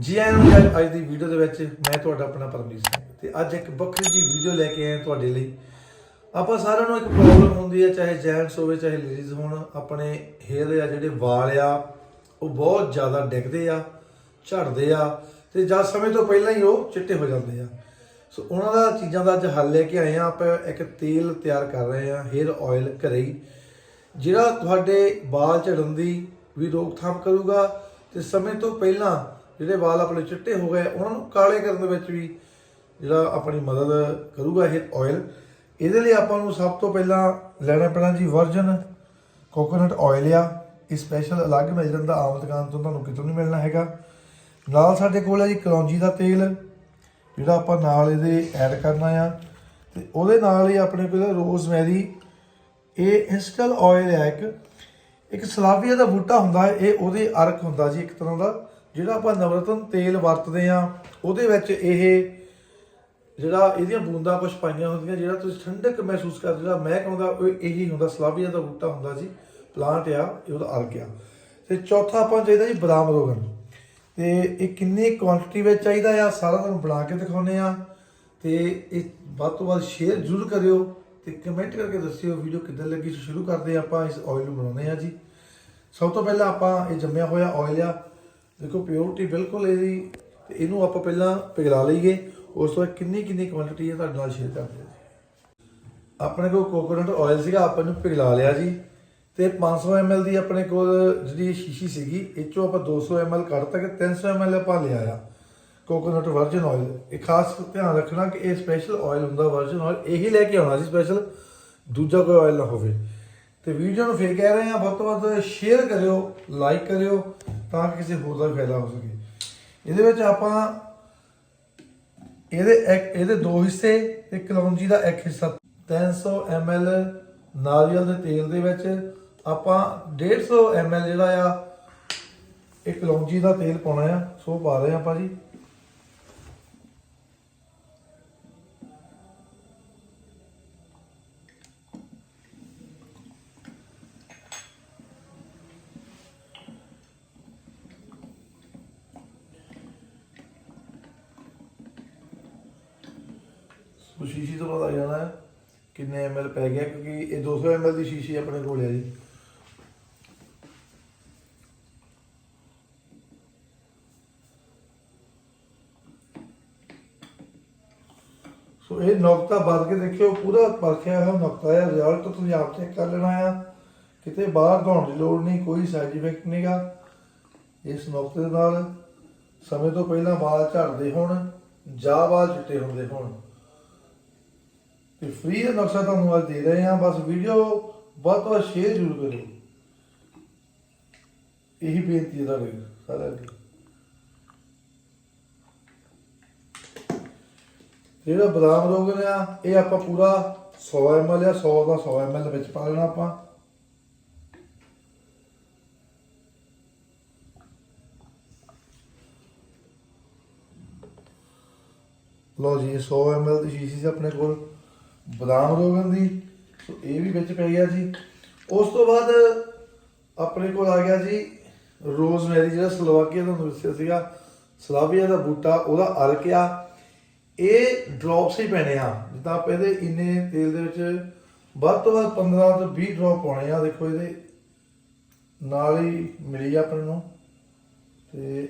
ਜੀ ਆਇਆਂ ਨੂੰ ਅੱਜ- ਅੱਜ ਦੀ ਵੀਡੀਓ ਦੇ ਵਿੱਚ ਮੈਂ ਤੁਹਾਡਾ ਆਪਣਾ ਪਰਮਜੀਤ ਸਿੰਘ ਤੇ ਅੱਜ ਇੱਕ ਵੱਖਰੀ ਜੀ ਵੀਡੀਓ ਲੈ ਕੇ ਆਏ ਤੁਹਾਡੇ ਲਈ। ਆਪਾਂ ਸਾਰਿਆਂ ਨੂੰ ਇੱਕ ਪ੍ਰੋਬਲਮ ਹੁੰਦੀ ਹੈ, ਚਾਹੇ ਜੈਂਟਸ ਹੋਵੇ, ਚਾਹੇ ਲੇਡੀਜ਼ ਹੋਣ, ਆਪਣੇ ਹੇਅਰ ਆ ਜਿਹੜੇ ਵਾਲ ਆ, ਉਹ ਬਹੁਤ ਜ਼ਿਆਦਾ ਡਿੱਗਦੇ ਆ, ਝੜਦੇ ਆ ਤੇ ਜਦ ਸਮੇਂ ਤੋਂ ਪਹਿਲਾਂ ਹੀ ਉਹ ਚਿੱਟੇ ਹੋ ਜਾਂਦੇ ਆ। ਸੋ ਉਹਨਾਂ ਦਾ ਚੀਜ਼ਾਂ ਦਾ ਅੱਜ ਹੱਲ ਲੈ ਕੇ ਆਏ ਆ ਆਪਾਂ ਇੱਕ ਤੇਲ ਤਿਆਰ ਕਰ ਰਹੇ ਆ ਹੇਅਰ ਆਇਲ ਘਰੇ। ਹੀ ਜਿਹੜਾ ਤੁਹਾਡੇ ਵਾਲ ਝੜਨ ਦੀ ਵੀ ਰੋਕਥਾਮ ਕਰੂਗਾ ਤੇ ਸਮੇਂ ਤੋਂ ਪਹਿਲਾਂ ਜਿਹੜੇ ਵਾਲ ਆਪਣੇ ਚਿੱਟੇ ਹੋ ਗਏ, ਉਹਨਾਂ ਨੂੰ ਕਾਲੇ ਕਰਨ ਦੇ ਵਿੱਚ ਵੀ ਜਿਹੜਾ ਆਪਣੀ ਮਦਦ ਕਰੂਗਾ ਇਹ ਆਇਲ ਇਹਦੇ ਲਈ ਆਪਾਂ ਨੂੰ ਸਭ ਤੋਂ ਪਹਿਲਾਂ ਲੈਣਾ ਪੈਣਾ ਜੀ ਵਰਜਨ ਕੋਕੋਨਟ ਆਇਲ ਆ। ਇਹ ਸਪੈਸ਼ਲ ਅਲੱਗ ਮਿਲ ਜਾਂਦਾ ਆਮ ਦੁਕਾਨ ਤੋਂ ਤੁਹਾਨੂੰ ਕਿਤੋਂ ਨਹੀਂ ਮਿਲਣਾ ਹੈਗਾ। ਨਾਲ ਸਾਡੇ ਕੋਲ ਹੈ ਜੀ ਕਲੌਂਜੀ ਦਾ ਤੇਲ, ਜਿਹੜਾ ਆਪਾਂ ਨਾਲ ਇਹਦੇ ਐਡ ਕਰਨਾ ਆ। ਤੇ ਉਹਦੇ ਨਾਲ ਹੀ ਆਪਣੇ ਕੋਲ ਰੋਜ਼ਮੈਰੀ ਇਹ ਇੰਸਟਲ ਆਇਲ ਹੈ ਇੱਕ। ਇੱਕ ਸਲਾਵੀਆ ਦਾ ਬੂਟਾ ਹੁੰਦਾ, ਇਹ ਉਹਦੇ ਅਰਕ ਹੁੰਦਾ ਜੀ ਇੱਕ ਤਰ੍ਹਾਂ ਦਾ। ਜਿਹੜਾ ਆਪਾਂ ਨਵਰਤਨ ਤੇਲ ਵਰਤਦੇ ਆ ਉਹਦੇ ਵਿੱਚ ਇਹ ਜਿਹੜਾ ਇਹਦੀਆਂ ਬੂੰਦਾਂ ਕੁਝ ਪਾਈਆਂ ਹੁੰਦੀਆਂ, ਜਿਹੜਾ ਤੁਸੀਂ ਠੰਡਕ ਮਹਿਸੂਸ ਕਰਦੇ ਜਿਹੜਾ ਮਹਿਕ ਆਉਂਦਾ, ਉਹ ਇਹੀ ਹੁੰਦਾ ਸਲਾਵੀਆ ਦਾ ਬੂਟਾ ਹੁੰਦਾ ਜੀ ਪਲਾਂਟ ਆ, ਇਹ ਉਹਦਾ ਅਰਕ ਆ। ਤੇ ਚੌਥਾ ਆਪਾਂ ਚਾਹੀਦਾ ਜੀ ਬਦਾਮ ਰੋਗਨ ਤੇ ਇਹ ਕਿੰਨੀ ਕੁਆਂਟੀਟੀ ਵਿੱਚ ਚਾਹੀਦਾ ਆ, ਸਾਰਾ ਤੁਹਾਨੂੰ ਬਣਾ ਕੇ ਦਿਖਾਉਨੇ ਆ ਤੇ ਇਹ ਵੱਧ ਤੋਂ ਵੱਧ ਸ਼ੇਅਰ ਜ਼ਰੂਰ ਕਰਿਓ ਤੇ ਕਮੈਂਟ ਕਰਕੇ ਦੱਸਿਓ ਵੀਡੀਓ ਕਿੱਦਾਂ ਲੱਗੀ, ਸ਼ੁਰੂ ਕਰਦੇ ਹਾਂ ਆਪਾਂ, ਇਸ ਆਇਲ ਨੂੰ ਬਣਾਉਂਦੇ ਆ ਜੀ। ਸਭ ਤੋਂ ਪਹਿਲਾਂ ਆਪਾਂ ਇਹ ਜੰਮਿਆ ਹੋਇਆ ਆਇਲ ਆ ਦੇਖੋ ਪਿਓਰਿਟੀ ਬਿਲਕੁਲ ਇਹਦੀ, ਤੇ ਇਹਨੂੰ ਆਪਾਂ ਪਹਿਲਾਂ ਪਿਘਲਾ ਲਈਏ, ਉਸ ਤੋਂ ਬਾਅਦ ਕਿੰਨੀ ਕਿੰਨੀ ਕੁਆਂਟੀਟੀ ਹੈ ਤੁਹਾਡੇ ਨਾਲ ਸ਼ੇਅਰ ਕਰਦੇ ਜੀ ਆਪਣੇ ਕੋਲ ਕੋਕੋਨਟ ਆਇਲ ਸੀਗਾ, ਆਪਾਂ ਨੂੰ ਪਿਘਲਾ ਲਿਆ ਜੀ। ਤੇ 500 ml ਦੀ ਆਪਣੇ ਕੋਲ ਜਿਹੜੀ ਸ਼ੀਸ਼ੀ ਸੀਗੀ, ਇਹ ਚੋਂ ਆਪਾਂ 200 ml ਕੱਢਤਾ ਕਿ 300 ml ਆਪਾਂ ਲਿਆ ਆ। ਕੋਕੋਨਟ ਵਰਜਨ ਆਇਲ ਇਹ ਖਾਸ ਧਿਆਨ ਰੱਖਣਾ ਕਿ ਇਹ ਸਪੈਸ਼ਲ ਆਇਲ ਹੁੰਦਾ ਵਰਜਨ ਆਇਲ ਇਹੀ ਲੈ ਕੇ ਆਉਣਾ ਜੀ ਸਪੈਸ਼ਲ ਦੂਜਾ ਕੋਈ ਆਇਲ ਨਾ ਹੋਵੇ। ਤੇ ਵੀਡੀਓ ਨੂੰ ਫੇਰ ਕਹਿ ਰਹੇ ਹਾਂ, ਵੱਧ ਤੋਂ ਵੱਧ ਸ਼ੇਅਰ ਕਰਿਓ ਲਾਈਕ ਕਰਿਓ ਤਾਂ ਕਿ ਕਿਸੇ ਹੋਰ ਦਾ ਵੀ ਫਾਇਦਾ ਹੋ ਸਕੇ। ਇਹਦੇ ਵਿੱਚ ਆਪਾਂ ਇਹਦੇ ਇਹਦੇ ਦੋ ਹਿੱਸੇ ਤੇ ਕਲੌਂਜੀ ਦਾ ਇੱਕ ਹਿੱਸਾ। 300 ml ਨਾਰੀਅਲ ਦੇ ਤੇਲ ਦੇ ਵਿੱਚ ਆਪਾਂ 150 ml ਜਿਹੜਾ ਆ, ਇਹ ਕਲੌਂਜੀ ਦਾ ਤੇਲ ਪਾਉਣਾ ਆ, ਸੋ ਪਾ ਰਹੇ ਆਪਾਂ ਜੀ। ਸੋ ਸ਼ੀਸ਼ੀ ਤੋਂ ਪਤਾ ਜਾਣਾ ਹੈ ਕਿੰਨੇ ml ਪੈ ਗਿਆ, ਕਿਉਂਕਿ ਇਹ 200 ml ਦੀ ਸ਼ੀਸ਼ੀ ਆਪਣੇ ਕੋਲ ਹੈ ਜੀ। ਸੋ ਇਹ ਨੁਕਤਾ ਵੱਧ ਕੇ ਦੇਖਿਓ, ਪੂਰਾ ਪਰਖਿਆ ਹੋਇਆ ਨੁਕਤਾ ਹੈ ਰਿਜ਼ਲਟ ਤੁਸੀਂ ਆਪ ਚੈੱਕ ਕਰ ਲੈਣਾ ਆ। ਕਿਤੇ ਬਾਹਰ ਧੋਣ ਦੀ ਲੋੜ ਨਹੀਂ, ਕੋਈ ਸਾਈਡ ਇਫੈਕਟ ਨਹੀਂਗਾ ਇਸ ਨੁਕਤੇ ਨਾਲ ਸਮੇਂ ਤੋਂ ਪਹਿਲਾਂ ਵਾਲ ਝੜਦੇ ਹੋਣ, ਜਾਂ ਵਾਲ ਚਿੱਟੇ ਹੁੰਦੇ ਹੋਣ। ਤੇ ਫ੍ਰੀ ਦਾ ਨਕਸ਼ਾ ਤੁਹਾਨੂੰ ਅੱਜ ਦੇ ਰਹੇ ਹਾਂ, ਬਸ ਵੀਡੀਓ ਬਹੁਤ ਬਹੁਤ ਸ਼ੇਅਰ ਜ਼ਰੂਰ ਕਰਿਓ। ਇਹੀ ਬੇਨਤੀ ਹੈ ਤੁਹਾਡੇ ਸਾਰਿਆਂ ਦੀ ਜਿਹੜਾ ਬਦਾਮ ਰੋਗਨ ਆ, ਇਹ ਆਪਾਂ ਪੂਰਾ 100 ml ਆ 100 ਦਾ 100 ml ਵਿੱਚ ਪਾ ਲੈਣਾ ਆਪਾਂ। ਲਓ ਜੀ, ਇਹ 100 ml ਦੀ ਸ਼ੀਸ਼ੀ ਸੀ ਆਪਣੇ ਕੋਲ। ਬਦਾਮ ਰੋਗਨ ਦੀ, ਸੋ ਇਹ ਵੀ ਵਿੱਚ ਪੈ ਗਿਆ ਜੀ। ਉਸ ਤੋਂ ਬਾਅਦ ਆਪਣੇ ਕੋਲ ਆ ਗਿਆ ਜੀ ਰੋਜ਼ਮੈਰੀ, ਜਿਹੜਾ ਸਲੋਵਾਕੀਆ ਦਾ ਦੱਸਿਆ ਸੀਗਾ ਸਲਾਵੀਆ ਦਾ ਬੂਟਾ, ਉਹਦਾ ਅਰਕ ਆ ਇਹ ਡ੍ਰੌਪਸ ਹੀ ਪੈਣੇ ਆ। ਜਿੱਦਾਂ ਆਪਾਂ ਇਹਦੇ ਇੰਨੇ ਤੇਲ ਦੇ ਵਿੱਚ ਵੱਧ ਤੋਂ ਵੱਧ 15 ਤੋਂ 20 ਡ੍ਰੌਪ ਪਾਉਣੇ ਆ। ਦੇਖੋ ਇਹਦੇ ਨਾਲ ਹੀ ਮਿਲੀ ਆ ਆਪਣੇ ਨੂੰ। ਤੇ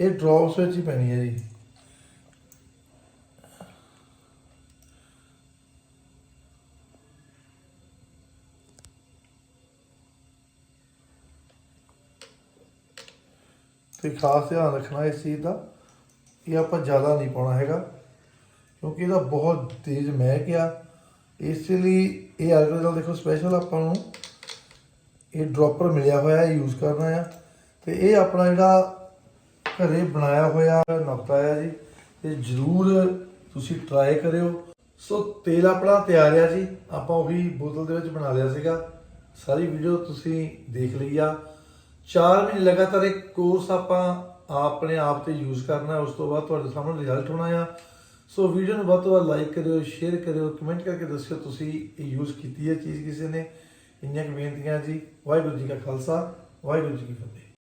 ਇਹ ਡ੍ਰੌਪਸ ਵਿੱਚ ਹੀ ਪੈਣੀ ਹੈ ਜੀ। ਤੇ ਖਾਸ ਧਿਆਨ ਰੱਖਣਾ ਇਸ ਚੀਜ਼ ਦਾ, ਇਹ ਆਪਾਂ ਜ਼ਿਆਦਾ ਨਹੀਂ ਪਾਉਣਾ ਹੈਗਾ, ਕਿਉਂਕਿ ਇਹਦਾ ਬਹੁਤ ਤੇਜ਼ ਮਹਿਕ ਆ। ਇਸ ਲਈ ਇਹ ਐਲਕੋਹਲ ਦੇਖੋ ਸਪੈਸ਼ਲ ਆਪਾਂ ਨੂੰ ਇਹ ਡ੍ਰੌਪਰ ਮਿਲਿਆ ਹੋਇਆ ਹੈ ਯੂਜ਼ ਕਰਨਾ ਆ। ਤੇ ਇਹ ਆਪਣਾ ਜਿਹੜਾ ਘਰੇ ਬਣਾਇਆ ਹੋਇਆ ਨੁਕਤਾ ਆ ਜੀ ਤੇ ਜਰੂਰ ਤੁਸੀਂ ਟਰਾਈ ਕਰਿਓ। ਸੋ ਤੇਲ ਆਪਣਾ ਤਿਆਰ ਆ ਜੀ, ਆਪਾਂ ਉਹੀ ਬੋਤਲ ਦੇ ਵਿੱਚ ਬਣਾ ਲਿਆ ਸੀਗਾ। ਸਾਰੀ ਵੀਡੀਓ ਤੁਸੀਂ ਦੇਖ ਲਈ ਆ। 4 ਮਹੀਨੇ ਲਗਾਤਾਰ ਇੱਕ ਕੋਰਸ ਆਪਾਂ ਆਪਣੇ ਆਪ ਤੇ ਯੂਜ਼ ਕਰਨਾ ਉਸ ਤੋਂ ਬਾਅਦ ਤੁਹਾਡੇ ਸਾਹਮਣੇ ਰਿਜ਼ਲਟ ਹੋਣਾ ਆ। ਸੋ ਵੀਡੀਓ ਨੂੰ ਵੱਧ ਤੋਂ ਵੱਧ ਲਾਈਕ ਕਰਿਓ ਸ਼ੇਅਰ ਕਰਿਓ ਕਮੈਂਟ ਕਰਕੇ ਦੱਸਿਓ ਤੁਸੀਂ ਇਹ ਯੂਜ਼ ਕੀਤੀ ਹੈ ਚੀਜ਼ ਕਿਸੇ ਨੇ। ਇੰਨੀਆਂ ਕੁ ਬੇਨਤੀਆਂ ਜੀ। ਵਾਹਿਗੁਰੂ ਜੀ ਕਾ ਖਾਲਸਾ, ਵਾਹਿਗੁਰੂ ਜੀ ਕੀ ਫਤਿਹ।